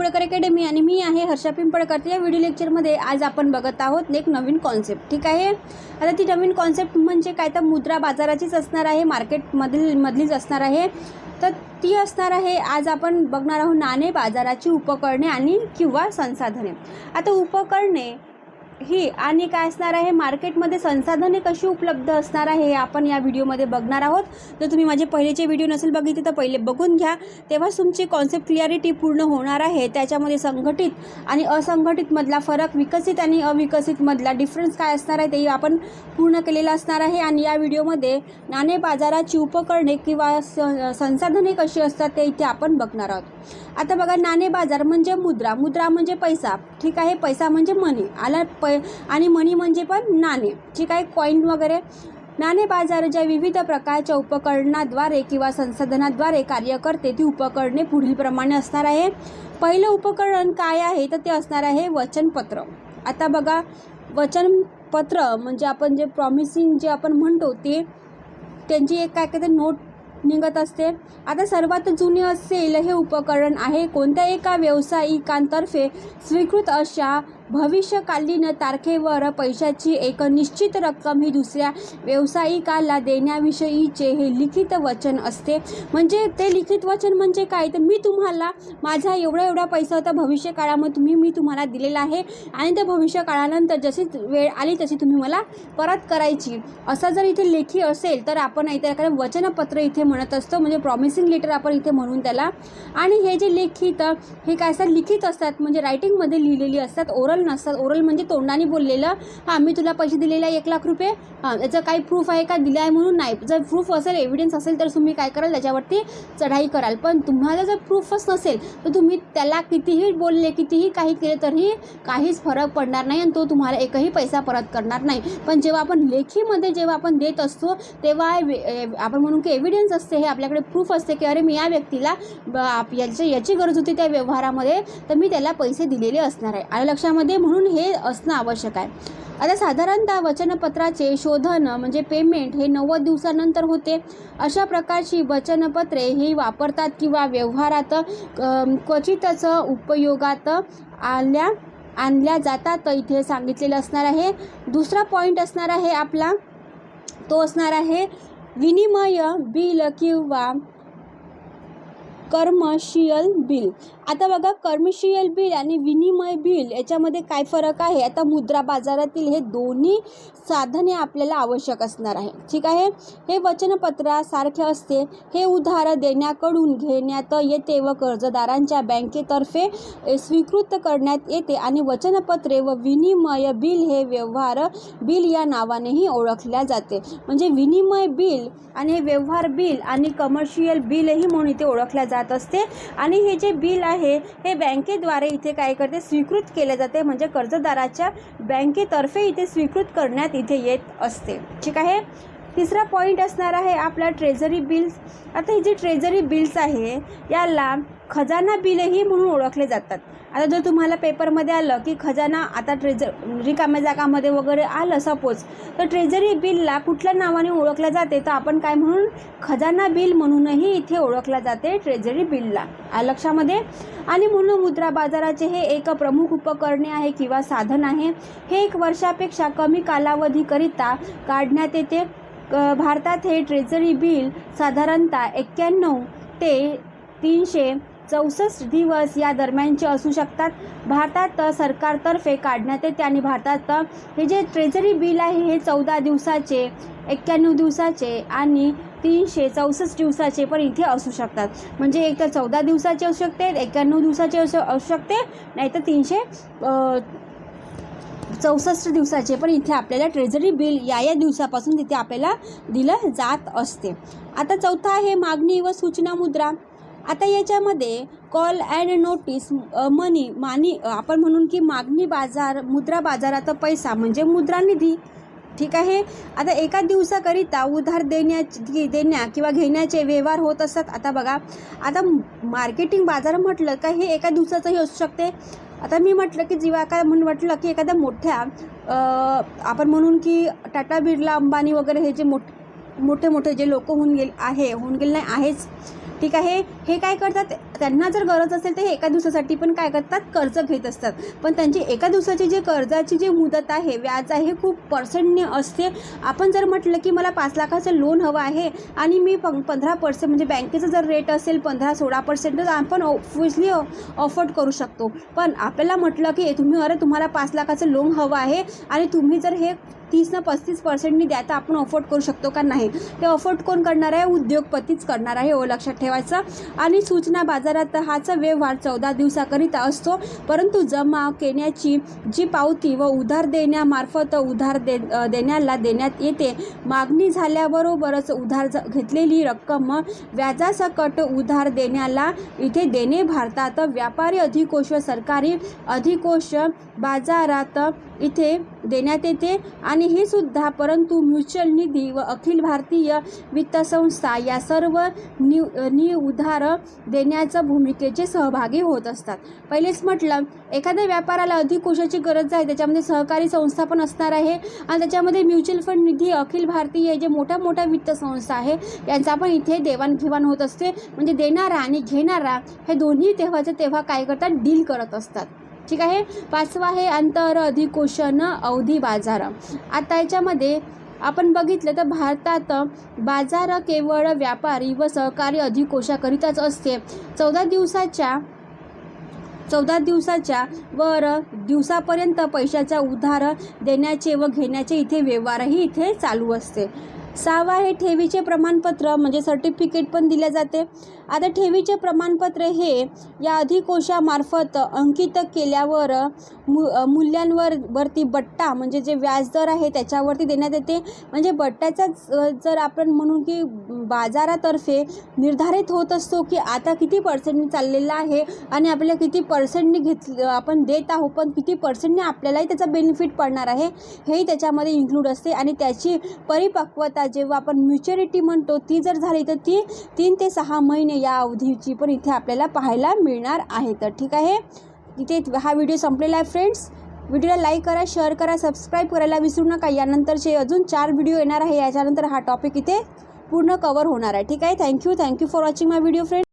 Pimpalkar academy आणि मी आहे हर्षा पिंपळकर. या व्हिडिओ लेक्चरमध्ये आज आपण बघत आहोत एक नवीन कॉन्सेप्ट ठीक आहे? आता ती नवीन कॉन्सेप्ट म्हणजे काय? तर मुद्रा बाजाराचीच असणार आहे मार्केटमधील मधलीच असणार आहे. तर ती असणार आहे आज आपण बघणार आहोत नाणे बाजाराची उपकरणे आणि किंवा संसाधने. आता उपकरणे ही आणि काय असणार आहे? मार्केटमध्ये संसाधने कशी उपलब्ध असणार आहे हे आपण या व्हिडिओमध्ये बघणार आहोत. जर तुम्ही माझे पहिलेचे व्हिडिओ नसेल बघितले तर पहिले बघून घ्या. तेव्हाच तुमची कॉन्सेप्ट क्लिअरिटी पूर्ण होणार आहे. त्याच्यामध्ये संघटित आणि असंघटितमधला फरक विकसित आणि अविकसितमधला डिफरन्स काय असणार आहे तेही आपण पूर्ण केलेलं असणार आहे. आणि या व्हिडिओमध्ये नाणे बाजाराची उपकरणे किंवा संसाधने कशी असतात ते इथे आपण बघणार आहोत. आता बघा नाणे बाजार म्हणजे मुद्रा. मुद्रा म्हणजे पैसा. ठीक आहे? पैसा म्हणजे मनी आला प आणि मणी म्हणजे पण नाणे. ठीक आहे कॉईन वगैरे नाणे बाजार ज्या विविध प्रकारच्या उपकरणाद्वारे किंवा संसाधनाद्वारे कार्य करते ती उपकरणे पुढीलप्रमाणे असणार आहे. पहिलं उपकरण काय आहे? तर ते असणार आहे वचनपत्र. आता बघा वचनपत्र म्हणजे आपण जे प्रॉमिसिंग जे आपण म्हणतो ते त्यांची एक काय काय ते नोट निघत असते. आता सर्वात जुने असेल हे उपकरण आहे कोणत्या एका व्यावसायिकांतर्फे स्वीकृत अशा भविष्यकालीन तारखेवर पैशाची एक निश्चित रक्कम ही दुसऱ्या व्यावसायिकाला देण्याविषयीचे हे लिखित वचन असते. म्हणजे ते लिखित वचन म्हणजे काय? तर मी तुम्हाला माझा एवढा एवढा पैसा होता भविष्य काळामध्ये तुम्ही मी तुम्हाला दिलेला आहे. आणि त्या भविष्य काळानंतर जशी वेळ आली तशी तुम्ही मला परत करायची. असं जर इथे लेखी असेल तर आपण इथे एखादं वचनपत्र इथे म्हणत असतो. म्हणजे प्रॉमिसिंग लेटर आपण इथे म्हणून त्याला. आणि हे जे लिखित हे काय असतात? लिखित असतात. म्हणजे रायटिंगमध्ये लिहिलेली असतात. ओरल नसतात ओरल म्हणजे तोंडाने बोललेलं हां मी तुला पैसे दिलेले आहे एक लाख रुपये? हां याचं काही प्रूफ आहे का? दिलं आहे म्हणून नाही. जर प्रूफ असेल एव्हिडन्स असेल तर तुम्ही काय कराल? त्याच्यावरती चढाई कराल. पण तुम्हाला जर प्रूफच नसेल तर तुम्ही त्याला कितीही बोलले कितीही काही केले तरीही काहीच फरक पडणार नाही आणि तो तुम्हाला एकही पैसा परत करणार नाही. पण जेव्हा आपण लेखीमध्ये जेव्हा आपण देत असतो तेव्हा आपण म्हणून की एव्हिडन्स असते हे आपल्याकडे प्रूफ असते की अरे मी या व्यक्तीला याची याची गरज होती त्या व्यवहारामध्ये तर मी त्याला पैसे दिलेले असणार आहे. आलं लक्षामध्ये? म्हणून हे असणं आवश्यक आहे. आता साधारणतः वचनपत्राचे शोधन म्हणजे पेमेंट हे नव्वद दिवसानंतर होते. अशा प्रकारची वचनपत्रे ही वापरतात किंवा व्यवहारात क्वचितच उपयोगात आल्या आणल्या जातात इथे सांगितलेलं असणार आहे. दुसरा पॉईंट असणार आहे आपला तो असणार आहे विनिमय बिल किंवा कर्मशियल बिल. आता बघा कमर्शियल बिल आणि विनिमय बिल याच्यामध्ये काय फरक आहे? आता मुद्रा बाजारातील हे दोन्ही साधने आपल्याला आवश्यक असणार आहे. ठीक आहे? हे वचनपत्रासारखे असते. हे उधार देण्याकडून घेण्यात येते व कर्जदारांच्या बँकेतर्फे स्वीकृत करण्यात येते आणि वचनपत्रे व विनिमय बिल हे व्यवहार बिल या नावानेही ओळखल्या जाते. म्हणजे विनिमय बिल आणि हे व्यवहार बिल आणि कमर्शियल बिलही म्हणून इथे ओळखल्या जात असते. आणि हे जे बिल आहे हे बँकेद्वारे इथे काय करते? स्वीकृत केले जाते. म्हणजे कर्जदाराच्या बँकेतर्फे इथे स्वीकृत करण्यात इथे येत असते. ठीक आहे? तिसरा पॉईंट असणार आहे आपला ट्रेझरी बिल्स आता ही जी ट्रेझरी बिल्स आहे याला खजाना बिलही म्हणून ओळखले जातात. आता जर तुम्हाला पेपरमध्ये आलं की खजाना आता ट्रेझर रिकाम्या जागामध्ये वगैरे आलं सपोज तर ट्रेझरी बिलला कुठल्या नावाने ओळखल्या जाते? तर आपण काय म्हणून? खजाना बिल म्हणूनही इथे ओळखला जाते ट्रेझरी बिलला लक्षामध्ये? आणि म्हणून मुद्रा बाजाराचे हे एक प्रमुख उपकरणे आहे किंवा साधन आहे. हे एक वर्षापेक्षा कमी कालावधीकरिता काढण्यात येते. भारतात हे ट्रेझरी बिल साधारणतः एक्क्याण्णव ते तीनशे चौसष्ट दिवस या दरम्यानचे असू शकतात. भारतात सरकारतर्फे काढण्यात येते आणि भारतात हे जे ट्रेझरी बिल आहे हे चौदा दिवसाचे एक्क्याण्णव दिवसाचे आणि तीनशे चौसष्ट दिवसाचे पण इथे असू शकतात. म्हणजे एक तर चौदा दिवसाचे असू शकते एक्क्याण्णव दिवसाचे असू असू शकते नाहीतर तीनशे चौसष्ट दिवसाचे पण इथे आपल्याला ट्रेझरी बिल या या दिवसापासून तिथे आपल्याला दिलं जात असते. आता चौथा आहे मागणी व सूचना मुद्रा. आता याच्यामध्ये कॉल अँड नोटीस मनी मानी आपण म्हणून की मागणी बाजार मुद्रा बाजारात पैसा म्हणजे मुद्रा निधी. ठीक आहे? आता एका दिवसाकरिता उधार देण्या देण्या किंवा घेण्याचे व्यवहार होत असतात. आता बघा आता मार्केटिंग बाजार म्हटलं का हे एका दिवसाचंही असू शकते. आता मी म्हटलं की जीवा काय म्हणून म्हटलं की एखाद्या मोठ्या आपण म्हणून की टाटा बिर्ला अंबानी वगैरे हे जे मोठ मोठे मोठे जे लोक होऊन गेले आहे होऊन गेले नाही आहेच. ठीक आहे? हे काय करतात? त्यांना जर गरज असेल तर हे एका दिवसासाठी पण काय करतात? कर्ज घेत असतात. पण त्यांची एका दिवसाची जे कर्जाची जी मुदत आहे व्याज आहे खूप पर्सेंटने असते. आपण जर म्हटलं की मला पाच लाखाचं लोन हवं आहे आणि मी पं पंधरा पर्सेंट म्हणजे बँकेचं जर रेट असेल पंधरा सोळा पर्सेंट तर आपण ऑफिसली अफोर्ड करू शकतो. पण आपल्याला म्हटलं की तुम्ही अरे तुम्हाला पाच लाखाचं लोन हवं आहे आणि तुम्ही जर हे तीस ना पस्तीस पर्सेंटनी द्या तर आपण अफोर्ड करू शकतो का नाही? ते अफोर्ड कोण करणार आहे? उद्योगपतीच करणार आहे हो लक्षात ठेवायचं. आणि सूचना बाजारात हाचा व्यवहार चौदा दिवसाकरिता असतो. परंतु जमा केण्याची जी पावती व उधार देण्यामार्फत उधार दे देण्याला देण्यात येते मागणी झाल्याबरोबरच उधार ज- घेतलेली रक्कम व्याजासकट उधार देण्याला इथे देणे भारतात व्यापारी अधिकोष सरकारी अधिकोष बाजारात इथे देण्यात येते आणि हे सुद्धा परंतु म्युच्युअल निधी व अखिल भारतीय वित्त संस्था या सर्व नि नि उधार देण्याच्या भूमिकेचे सहभागी होत असतात. पहिलेच म्हटलं एखाद्या व्यापाराला अधिक कोशाची गरज आहे त्याच्यामध्ये सहकारी संस्था पण असणार आहे आणि त्याच्यामध्ये म्युच्युअल फंड निधी अखिल भारतीय जे मोठ्या मोठ्या वित्त संस्था आहे यांचा पण इथे देवाणघेवाण होत असते. म्हणजे देणारा आणि घेणारा हे दोन्ही तेव्हाचं तेव्हा काय करतात? डील करत असतात. ठीक आहे? पाचवा आहे अंतर अधिकोषण अवधी बाजार. आता याच्यामध्ये आपण बघितलं तर भारतात बाजार केवळ व्यापारी व सहकारी अधिकोषाकरिताच असते. चौदा दिवसाच्या चौदा दिवसाच्या वर दिवसापर्यंत पैशाचा उधार देण्याचे व घेण्याचे इथे व्यवहारही इथे चालू असते. सहावा हे ठेवीचे प्रमाणपत्र म्हणजे सर्टिफिकेट पण दिले जाते. आता ठेवीचे प्रमाणपत्र हे या अधिकोषामार्फत अंकित केल्यावर मु मूल्यांवर वरती बट्टा म्हणजे जे व्याजदर आहे त्याच्यावरती देण्यात येते. म्हणजे बट्ट्याचाच जर आपण म्हणून की बाजारातर्फे निर्धारित होत असतो की आता किती पर्सेंटनी चाललेला आहे आणि आपल्याला किती पर्सेंटनी घेत आपण देत आहोत पण किती पर्सेंटने आपल्यालाही त्याचा बेनिफिट पडणार आहे हेही त्याच्यामध्ये इन्क्लूड असते. आणि त्याची परिपक्वता जेव्हा आपण म्युच्युरिटी म्हणतो ती जर झाली तर ती तीन ते सहा महिने या अवधीची पण इथे आपल्याला पाहायला मिळणार आहे. तर ठीक आहे. इथे हा व्हिडिओ संपलेला आहे फ्रेंड्स व्हिडिओला लाईक करा शेअर करा सबस्क्राईब करायला विसरू नका. यानंतरचे अजून चार व्हिडिओ येणार आहे. याच्यानंतर हा टॉपिक इथे पूर्ण कवर होणार आहे. ठीक आहे. Thank you thank you for watching my video friend